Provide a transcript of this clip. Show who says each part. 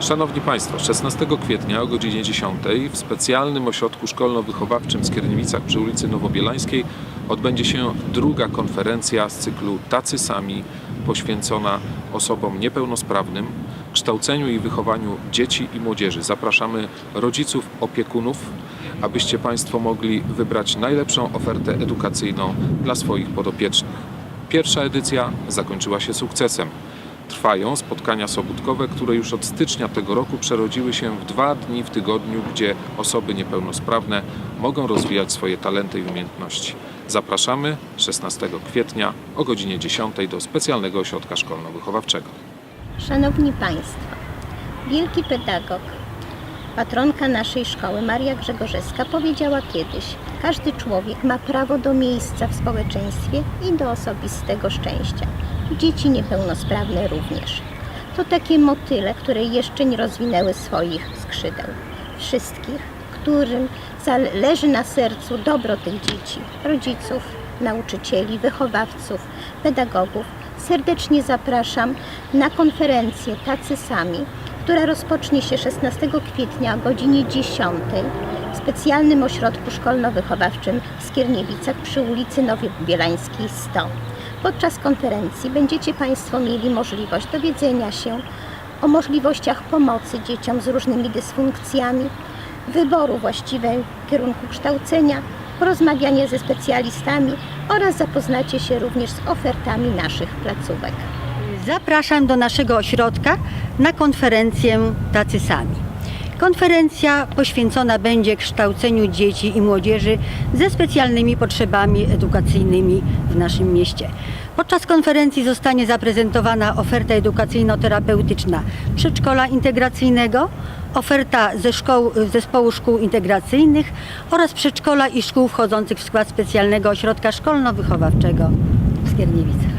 Speaker 1: Szanowni Państwo, 16 kwietnia o godzinie 10 w specjalnym ośrodku szkolno-wychowawczym w Skierniewicach przy ulicy Nowobielańskiej odbędzie się druga konferencja z cyklu Tacy Sami poświęcona osobom niepełnosprawnym, kształceniu i wychowaniu dzieci i młodzieży. Zapraszamy rodziców, opiekunów, abyście Państwo mogli wybrać najlepszą ofertę edukacyjną dla swoich podopiecznych. Pierwsza edycja zakończyła się sukcesem. Trwają spotkania sobótkowe, które już od stycznia tego roku przerodziły się w dwa dni w tygodniu, gdzie osoby niepełnosprawne mogą rozwijać swoje talenty i umiejętności. Zapraszamy 16 kwietnia o godzinie 10 do specjalnego ośrodka szkolno-wychowawczego.
Speaker 2: Szanowni Państwo, wielki pedagog, patronka naszej szkoły, Maria Grzegorzewska, powiedziała kiedyś: Każdy człowiek ma prawo do miejsca w społeczeństwie i do osobistego szczęścia. Dzieci niepełnosprawne również. To takie motyle, które jeszcze nie rozwinęły swoich skrzydeł. Wszystkich, którym zależy na sercu dobro tych dzieci, rodziców, nauczycieli, wychowawców, pedagogów, serdecznie zapraszam na konferencję Tacy Sami, która rozpocznie się 16 kwietnia o godzinie 10 w specjalnym ośrodku szkolno-wychowawczym w Skierniewicach przy ulicy Nowobielańskiej 100. Podczas konferencji będziecie Państwo mieli możliwość dowiedzenia się o możliwościach pomocy dzieciom z różnymi dysfunkcjami, wyboru właściwego kierunku kształcenia, porozmawianie ze specjalistami oraz zapoznacie się również z ofertami naszych placówek.
Speaker 3: Zapraszam do naszego ośrodka na konferencję Tacy Sami. Konferencja poświęcona będzie kształceniu dzieci i młodzieży ze specjalnymi potrzebami edukacyjnymi w naszym mieście. Podczas konferencji zostanie zaprezentowana oferta edukacyjno-terapeutyczna przedszkola integracyjnego, oferta ze szkoł, zespołu szkół integracyjnych oraz przedszkola i szkół wchodzących w skład specjalnego ośrodka szkolno-wychowawczego w Skierniewicach.